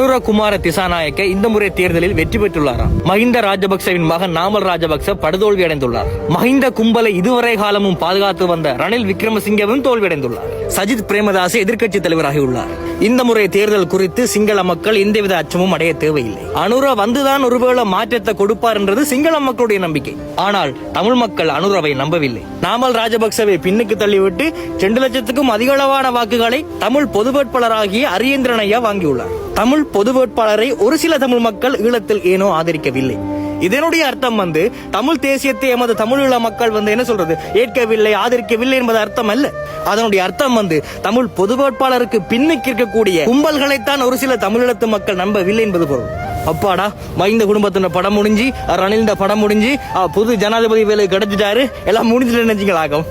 குமார திசாநாயக்க இந்த முறை தேர்தலில் வெற்றி பெற்றுள்ளாராம் மஹிந்த ராஜபக்சவின் மகன் நாமல் ராஜபக்ச படுதோல்வி அடைந்துள்ளார். மஹிந்த கும்பலை இதுவரை காலமும் பாதுகாத்து வந்த ரணில் விக்ரமசிங்கவும் தோல்வியடைந்துள்ளார். சஜித் பிரேமதாஸ் எதிர்க்கட்சி தலைவராகியுள்ளார். இந்த முறை தேர்தல் குறித்து சிங்கள மக்கள் எந்தவித அச்சமும் அடைய தேவையில்லை. அனுர வந்துதான் ஒருவேளை மாற்றத்தை கொடுப்பார் என்றது சிங்கள மக்களுடைய நம்பிக்கை. ஆனால் தமிழ் மக்கள் அனுரவை நம்பவில்லை. நாமல் ராஜபக்சவை பின்னுக்கு தள்ளிவிட்டு ரெண்டு லட்சத்துக்கும் அதிக அளவான வாக்குகளை தமிழ் பொது வேட்பாளராகிய அரியந்திரன் ஐயா வாங்கியுள்ளார். தமிழ் பொது வேட்பாளரை ஒரு சில தமிழ் மக்கள் ஈழத்தில் ஏனோ ஆதரிக்கவில்லை. இதனுடைய அர்த்தம் வந்து தமிழ் தேசியத்தை எமது தமிழீழ மக்கள் வந்து என்ன சொல்றது? ஏற்கவில்லை ஆதரிக்கவில்லை என்பது அர்த்தம் அல்ல. அதனுடைய அர்த்தம் வந்து தமிழ் பொது வேட்பாளருக்கு பின்னுக்கு இருக்கக்கூடிய கும்பல்களைத்தான் ஒரு சில தமிழீழத்து மக்கள் நம்பவில்லை என்பது பொருள். அப்பாடா மைந்த குடும்பத்தின படம் முடிஞ்சு ரணிலின் படம் முடிஞ்சு புது ஜனாதிபதி வேலை கிடைச்சிட்டாரு எல்லாம் முடிஞ்சுட்டு நினைச்சிங்களாகும்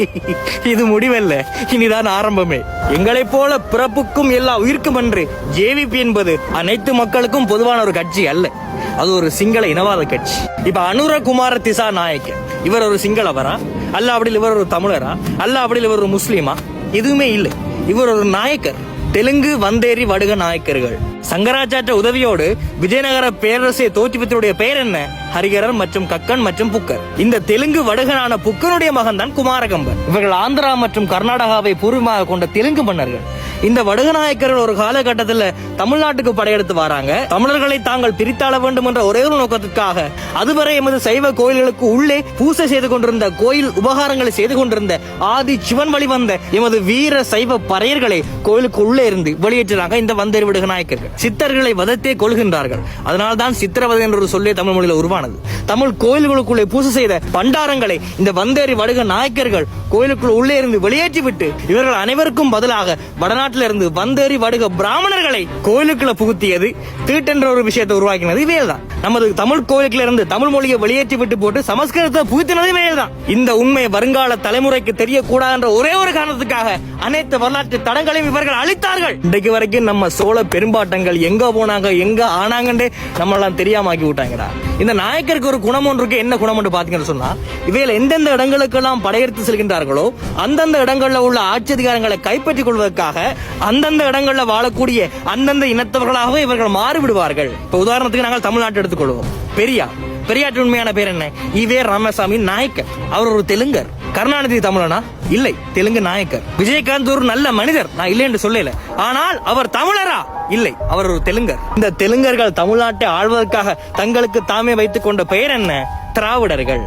இது முடிவல்ல இனிதான் ஆரம்பமே. எங்களைப் போல பிறப்புக்கும் எல்லா உயிர்க்கும் என்று ஜேவிபி என்பது அனைத்து மக்களுக்கும் பொதுவான ஒரு கட்சி அல்ல. அது ஒரு சிங்கள இனவாத கட்சி. இப்ப அனுர குமார திசா நாயக் இவர் ஒரு சிங்களவரா அல்ல அப்படி இவர் ஒரு தமிழரா? அல்ல அப்படி இவர் ஒரு முஸ்லீமா? எதுவுமே இல்லை. இவர் ஒரு நாயக்கர். தெலுங்கு வந்தேரி வடுக நாயக்கர்கள். சங்கராச்சாரிய உதவியோடு விஜயநகர பேரரசை தோற்றுவித்தருடைய பெயர் என்ன? ஹரிகரன் மற்றும் கக்கன் மற்றும் புக்கர். இந்த தெலுங்கு வடுகனான புக்கனுடைய மகன் தான் குமாரகம்பன். இவர்கள் ஆந்திரா மற்றும் கர்நாடகாவை பூர்வமாக கொண்ட தெலுங்கு மன்னர்கள். இந்த வடுகநாயக்கர்கள் ஒரு காலகட்டத்தில் தமிழ்நாட்டுக்கு படையெடுத்து வராங்க. தமிழர்களை தாங்கள் பிரித்தாள வேண்டும் என்ற ஒரே ஒரு நோக்கத்துக்காக அதுவரை எமது சைவ கோயில்களுக்கு உள்ளே பூசை செய்து கொண்டிருந்த கோயில் உபகாரங்களை செய்து கொண்டிருந்த ஆதி சிவன் வழி வந்த எமது வீர சைவ பறையர்களை கோயிலுக்கு உள்ளே இருந்து வெளியேற்றுறாங்க இந்த வந்தேரி விடுகநாயக்கர்கள். சித்தர்களை வதத்தே கொள்கின்றார்கள். அதனால்தான் சித்திரவதை என்ற ஒரு சொல்லே தமிழ் மொழியில் உருவானது. தமிழ் கோயில்களுக்குள்ளே பூசை செய்த பண்டாரங்களை இந்த வந்தேறி வடுக நாயக்கர்கள் கோயிலுக்குள் உள்ளே இருந்து வெளியேற்றி விட்டு இவர்கள் அனைவருக்கும் பதிலாக வடநாட்டில இருந்து வந்தேரி வடுக பிராமணர்களை கோயிலுக்குள்ள புகுத்தியது. தீட்டென்ற ஒரு விஷயத்தை உருவாக்கினது இவையல்தான் நமது தமிழ் கோயிலுக்குள்ள இருந்து தமிழ் மொழியை வெளியேற்றி விட்டு போட்டு சமஸ்கிருதத்தை புகுத்தினது இவையல் தான் இந்த உண்மை வருங்கால தலைமுறைக்கு தெரியக்கூடாது என்ற ஒரே ஒரு காரணத்துக்காக அனைத்து வரலாற்று தடங்களையும் இவர்கள் அளித்தார்கள் இன்றைக்கு வரைக்கும் நம்ம சோழ பெரும்பாட்டங்கள் எங்க போனாங்க எங்க ஆனாங்கன்றே நம்மளாம் தெரியாம ஆக்கி விட்டாங்கடா இந்த நாயக்கருக்கு ஒரு குணம் ஒன்று இருக்கு என்ன குணம் என்று பாத்தீங்கன்னு சொன்னா இவையில் எந்தெந்த இடங்களுக்கெல்லாம் படையெடுத்து செல்கின்றார்களோ அந்தந்த இடங்களில் உள்ள ஆட்சி அதிகாரங்களை கைப்பற்றிக் கொள்வதற்காக அந்தந்த இடங்களில் வாழக்கூடிய அந்தந்த இனத்தவர்களாகவே இவர்கள் மாறிவிடுவார்கள். இப்ப உதாரணத்துக்கு நாங்கள் தமிழ்நாட்டை எடுத்துக்கொள்வோம். பெரியா பெரியாற்று உண்மையான பேர் என்ன? இவே ராமசாமி நாயக்கர். அவர் ஒரு தெலுங்கர். கருணாநிதி தமிழனா? இல்லை தெலுங்கு நாயக்கர். விஜயகாந்த் ஒரு நல்ல மனிதர். நான் இல்லை என்று சொல்லல. ஆனால் அவர் தமிழரா? இல்லை அவர் ஒரு தெலுங்கர். இந்த தெலுங்கர்கள் தமிழ்நாட்டை ஆள்வதற்காக தங்களுக்கு தாமே வைத்துக் கொண்ட பெயர் என்ன? திராவிடர்கள்.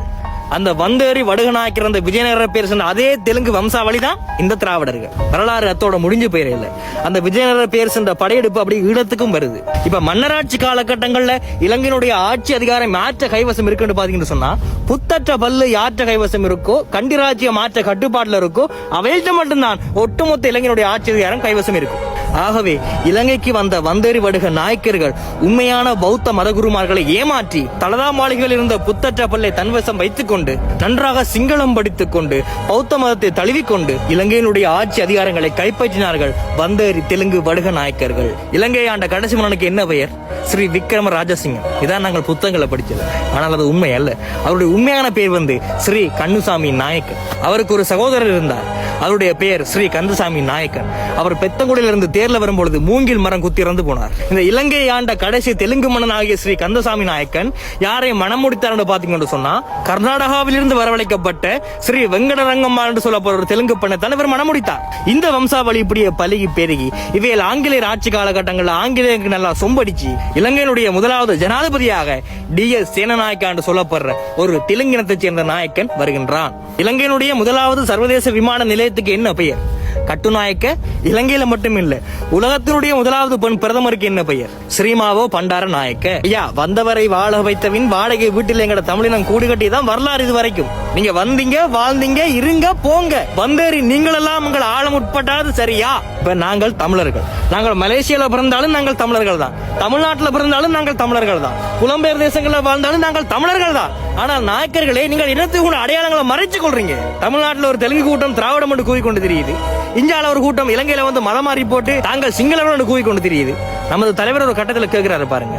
அந்த வந்தேறி வடுகநாயக்கர் அந்த விஜயநகர பேர் சொன்ன அதே தெலுங்கு வம்சாவளி தான் இந்த திராவிடர்கள். வரலாறு அத்தோட முடிஞ்சு போயிட இல்லை அந்த விஜயநகர பேர் சென்ற படையெடுப்பு அப்படி ஈழத்துக்கும் வருது. இப்ப மன்னராட்சி காலகட்டங்கள்ல இலங்கையினுடைய ஆட்சி அதிகாரம் யாற்ற கைவசம் இருக்குன்னு பாத்தீங்கன்னு சொன்னா புத்தற்ற பல்லு யாற்ற கைவசம் இருக்கோ கண்டிராஜ்யம் ஆற்ற கட்டுப்பாட்டுல இருக்கோ அவையிட்ட மட்டும்தான் ஒட்டுமொத்த இலங்கையினுடைய ஆட்சி அதிகாரம் கைவசம் இருக்கும். ஆகவே இலங்கைக்கு வந்த வந்தேறி வடுக நாயக்கர்கள் உண்மையான பௌத்த மதகுருமார்களை ஏமாற்றி தலதா மாளிகையில் இருந்த புத்தற்ற பல்லை தன்வசம் வைத்துக் கொண்டு நன்றாக சிங்களம் படித்துக் கொண்டு பௌத்த மதத்தை தழுவிக்கொண்டு இலங்கையினுடைய ஆட்சி அதிகாரங்களை கைப்பற்றினார்கள் வந்தேறி தெலுங்கு வடுக நாயக்கர்கள். இலங்கை ஆண்ட கடைசி மன்னனுக்கு என்ன பெயர்? ஸ்ரீ விக்ரம ராஜசிங்கம் இதான் நாங்கள் புத்தகங்களை படிச்சது ஆனால் அது உண்மை அல்ல. அவருடைய உண்மையான பெயர் வந்து ஸ்ரீ கண்ணுசாமி நாயக்கர் அவருக்கு ஒரு சகோதரர் இருந்தார். அவருடைய பெயர் ஸ்ரீ கந்தசாமி நாயக்கன். அவர் பெத்தங்குடியிலிருந்து தேர் தேர்ல வரும்பொழுது மூங்கில் மரம் குத்தி இறந்து போனார். இந்த இலங்கையை ஆண்ட கடைசி தெலுங்கு மன்னன் ஆகிய ஸ்ரீ கந்தசாமி நாயக்கன் யாரை மனம் முடித்தார் என்று பாத்தீங்கன்னு சொன்னா கர்நாடகாவிலிருந்து வரவழைக்கப்பட்ட ஸ்ரீ வெங்கடரங்கம்மா என்று சொல்லப்படுற ஒரு தெலுங்கு பெண்ணை தலைவர் இவர் மனம் முடித்தார் இந்த வம்சாவளி இப்படியே பலுகி பெருகி இவையில் ஆங்கிலேயர் ஆட்சி காலகட்டங்களில் ஆங்கிலேயருக்கு நல்லா சொம்படிச்சு இலங்கையினுடைய முதலாவது ஜனாதிபதியாக டி எஸ் சேனநாயக்கா என்று சொல்லப்படுற ஒரு தெலுங்கினத்தைச் சேர்ந்த நாயக்கன் வருகின்றான். இலங்கையினுடைய முதலாவது சர்வதேச விமான நிலையத்துக்கு என்ன பெயர்? கட்டுநாயக்க இலங்கையில மட்டும் இல்ல உலகத்தினுடைய முதலாவது பெண் பிரதமருக்கு என்ன பெயர்? ஸ்ரீமாவோ பண்டார நாயக்க? ஐயா வந்தவரை வாழ வைத்தவின் வாடகை வீட்டில் எங்கட தமிழினம் கூடு கட்டி தான் வரலாறு இது வரைக்கும். நீங்க வந்தீங்க வாழ்ந்தீங்க இருங்க போங்க. வந்தேறி நீங்கள் எல்லாம் உங்கள் ஆழம் உட்பட்டாது சரியா? இப்ப நாங்கள் தமிழர்கள். நாங்கள் மலேசியால பிறந்தாலும் நாங்கள் தமிழர்கள் தான் தமிழ்நாட்டில் பிறந்தாலும் நாங்கள் தமிழர்கள் தான் புலம்பெயர் தேசங்களில் வாழ்ந்தாலும் நாங்கள் தமிழர்கள் தான் ஆனால் நாயக்கர்களே நீங்கள் இனத்துக்குள்ள அடையாளங்களை மறைச்சு கொள்றீங்க தமிழ்நாட்டுல ஒரு தெலுங்கு கூட்டம் திராவிடம் என்று கூறிக்கொண்டு கொண்டு தெரியுது. இந்தியாவில் ஒரு கூட்டம் இலங்கையில வந்து மதம் மாறி போட்டு தாங்கள் சிங்களவர்கள் என்று கூறிக்கொண்டு தெரியுது. நமது தலைவர் ஒரு கட்டத்துல கேட்கிறாரு பாருங்க.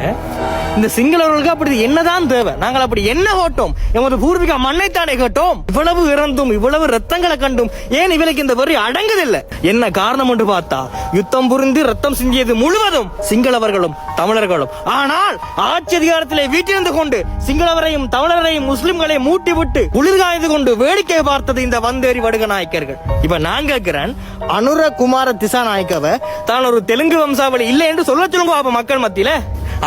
இந்த சிங்களவர்களுக்கு அப்படி என்னதான் தேவை? நாங்கள் அப்படி என்ன கேட்டோம் எமது பூர்வீக மண்ணைத்தானே கேட்டோம்? இவ்வளவு இறந்தும் இவ்வளவு ரத்தங்களை கண்டும் ஏன் இவளுக்கு இந்த வரி அடங்குதில்லை? என்ன காரணம் என்று பார்த்தா யுத்தம் புரிந்து ரத்தம் சிந்தியது முழுவதும் சிங்களவர்களும் தமிழர்களும். ஆனால் ஆட்சி அதிகாரத்திலே வீட்டிலிருந்து கொண்டு சிங்களவரையும் தமிழர் முஸ்லிம்களை மூட்டி விட்டு குளிர்காய்ந்து கொண்டு வேடிக்கை பார்த்தது இந்த வந்தேரி வடுக நாயக்கர்கள். இப்ப நான் கேட்கிறேன் அனுர குமார திசா நாயக்கவ தான் ஒரு தெலுங்கு வம்சாவளி இல்லை என்று சொல்ல சொல்லுங்க அப்ப மக்கள் மத்தியில?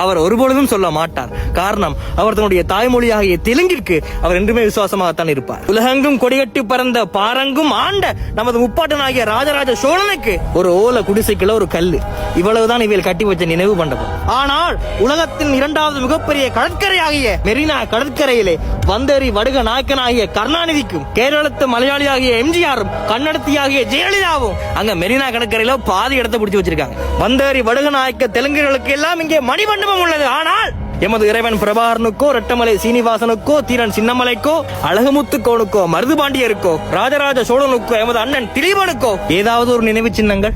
அவர் ஒருபொழுதும் சொல்ல மாட்டார். காரணம் அவர் தன்னுடைய தாய்மொழியாகிய தெலுங்கிற்கு அவர் என்றுமே விசுவாசமாகத்தான் இருப்பார். உலகெங்கும் கொடிகட்டி பறந்த பாரங்கும் ஆண்ட நமது முப்பாட்டனாகிய ராஜராஜ சோழனுக்கு ஒரு ஓல குடிசைக்குள்ள ஒரு கல்லு. இவ்வளவுதான் இவையில் கட்டி வச்ச நினைவு மண்டபம். ஆனால் உலகத்தின் இரண்டாவது மிகப்பெரிய கடற்கரையாகிய மெரினா கடற்கரையிலே வந்தேறி வடுக நாயக்கனாகிய கருணாநிதிக்கும் கேரளத்து மலையாளியாகிய எம்ஜிஆரும் கன்னடத்தியாகிய ஜெயலலிதாவும் அங்க மெரினா கடற்கரையில பாதி இடத்தை பிடிச்சி வச்சிருக்காங்க. வந்தேறி வடுக நாயக்க தெலுங்குகளுக்கு எல்லாம் இங்கே மணிமண்டபம் உள்ளது. ஆனால் எமது இறைவன் பிரபாகரனுக்கோ ரெட்டமலை சீனிவாசனுக்கோ தீரன் சின்னமலைக்கோ அழகுமுத்துக்கோனுக்கோ மருதுபாண்டியருக்கோ ராஜராஜ சோழனுக்கோ எமது அண்ணன் திலீபனுக்கோ ஏதாவது ஒரு நினைவு சின்னங்கள்?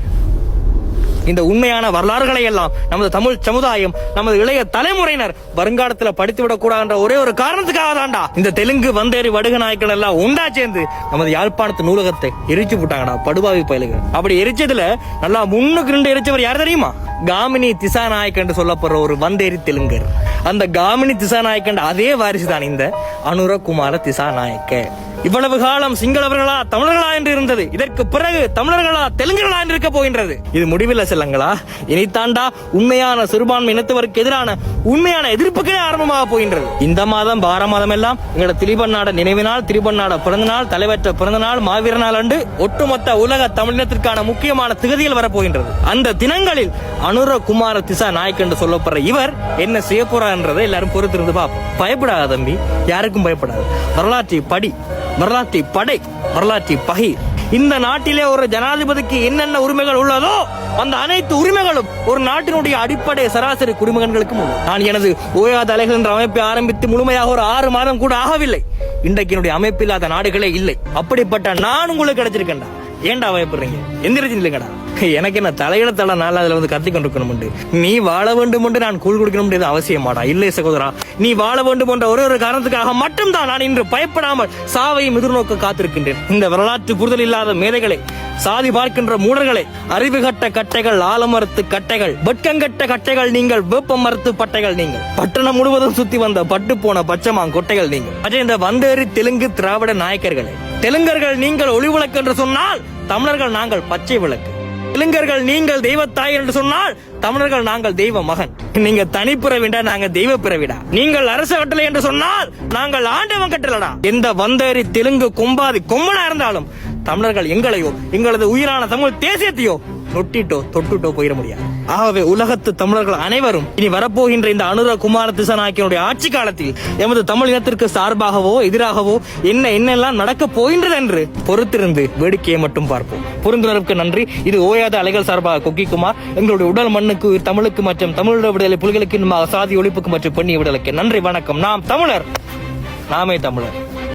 இந்த உண்மையான வரலாறுகளை எல்லாம் நமது தமிழ் சமுதாயம் நமது இளைய தலைமுறையினர் வருங்காலத்துல படித்து விடக் கூடாதுன்ற ஒரே ஒரு காரணத்துக்காக தான்டா. இந்த தெலுங்கு வந்தேரி வடுக நாயக்கள் எல்லாம் உண்டா சேர்ந்து நமது யாழ்ப்பாணத்து நூலகத்தை எரிச்சு போட்டாங்கடா படுபாவி பயலுகள் அப்படி எரிச்சதுல நல்லா முன்னுக்கு ரெண்டு எரிச்சவர் யார் தெரியுமா? காமினி திசாநாயக் என்று சொல்லப்படுற ஒரு வந்தேரி தெலுங்கர். அந்த காமினி திசாநாயக்கண்ட அதே வாரிசு தான் இந்த அனுரகுமார திசாநாயக்க. இவ்வளவு காலம் சிங்களவர்களா தமிழர்களா என்று இருந்தது. இதற்கு பிறகு தமிழர்களா தெலுங்குகளா என்று இருக்க போகின்றது. இது முடிவில் செல்லங்களா? இனித்தாண்டா உண்மையான சிறுபான்மை இனத்தவருக்கு எதிரான உண்மையான எதிர்ப்புக்கே ஆரம்பமாக போகின்றது. இந்த மாதம் வார மாதம் எல்லாம் எங்களோட திரிபன்னாட நினைவினால் திரிபன்னாட பிறந்த நாள் தலைவற்ற பிறந்தநாள் மாவீர நாள் அன்று ஒட்டுமொத்த உலக தமிழினத்திற்கான முக்கியமான திகதிகள் வரப்போகின்றது. அந்த தினங்களில் அனுர குமார திசா நாயக் என்று சொல்லப்படுற இவர் என்ன செய்ய போறார்ன்றதை எல்லாரும் பொறுத்திருந்து பார்ப்போம். பயப்படாத தம்பி யாருக்கும் பயப்படாது. வரலாற்றை படி வரலாற்றை படை வரலாற்றை பகை. இந்த நாட்டிலே ஒரு ஜனாதிபதிக்கு என்னென்ன உரிமைகள் உள்ளதோ அந்த அனைத்து உரிமைகளும் ஒரு நாட்டினுடைய அடிப்படை சராசரி குடிமகன்களுக்கும் நான் எனது ஓயாத அலைகள் என்ற அமைப்பை ஆரம்பித்து முழுமையாக ஒரு ஆறு மாதம் கூட ஆகவில்லை. இன்றைக்கு என்னுடைய அமைப்பு இல்லாத நாடுகளே இல்லை. அப்படிப்பட்ட நான் உங்களுக்கு கிடைச்சிருக்கேன்டா. ஏன்டா பயப்படுறீங்க? எந்திரிச்சு இல்லைங்கடா எனக்கு என்ன தலையில தலை நாள் அதுல வந்து கத்தி கொண்டிருக்கணும் நீ வாழ வேண்டும் என்று நான் கூழ் கொடுக்கணும் என்று அவசியமாடா இல்லை சகோதரா நீ வாழ வேண்டும் என்ற ஒரே ஒரு காரணத்துக்காக மட்டும்தான் நான் இன்று பயப்படாமல் சாவையும் எதிர்நோக்க காத்திருக்கின்றேன். இந்த வரலாற்று புரிதல் இல்லாத மேதைகளை சாதி பார்க்கின்ற மூடர்களை அறிவு கட்ட கட்டைகள் ஆலமரத்து கட்டைகள் வெட்கங்கட்ட கட்டைகள் நீங்கள் வேப்ப மரத்து பட்டைகள் நீங்கள். பட்டணம் முழுவதும் சுத்தி வந்த பட்டு போன பச்சைமாங் கொட்டைகள் நீங்கள். அஜய் இந்த வந்தேரி தெலுங்கு திராவிட நாயக்கர்களே தெலுங்கர்கள் நீங்கள் ஒளி விளக்கு என்று சொன்னால் தமிழர்கள் நாங்கள் பச்சை விளக்கு. தெலுங்கர்கள் நீங்கள் தெய்வத்தாய் என்று சொன்னால் தமிழர்கள் நாங்கள் தெய்வ மகன். நீங்க தனிப்பிறவிடா நாங்க தெய்வ பிறவிடா. நீங்கள் அரசு கட்டளை என்று சொன்னால் நாங்கள் ஆண்டவன் கட்டளடா. எந்த வந்தேரி தெலுங்கு கொம்பாதி கும்பனா இருந்தாலும் தமிழர்கள் எங்களையோ எங்களது உயிரான தமிழ் தேசியத்தையோ நொட்டிட்டோ தொட்டுட்டோ போயிட முடியாது. ஆகவே உலகத்து தமிழர்கள் அனைவரும் இனி வரப்போகின்ற இந்த அனுர குமார திசநாயக்கனுடைய ஆட்சி காலத்தில் எமது தமிழ் இனத்திற்கு சார்பாகவோ எதிராகவோ என்ன என்னெல்லாம் நடக்க போகின்றது என்று பொறுத்திருந்து வேடிக்கையை மட்டும் பார்ப்போம். புரிந்துணர்வுக்கு நன்றி. இது ஓயாத அலைகள் சார்பாக கொக்கி குமார் எங்களுடைய உடல் மண்ணுக்கு தமிழுக்கு மற்றும் தமிழோட விடுதலை புலிகளுக்கு சாதி ஒழிப்புக்கு மற்றும் பெண்ணிய விடுதலைக்கு நன்றி வணக்கம். நாம் தமிழர் நாமே தமிழர்.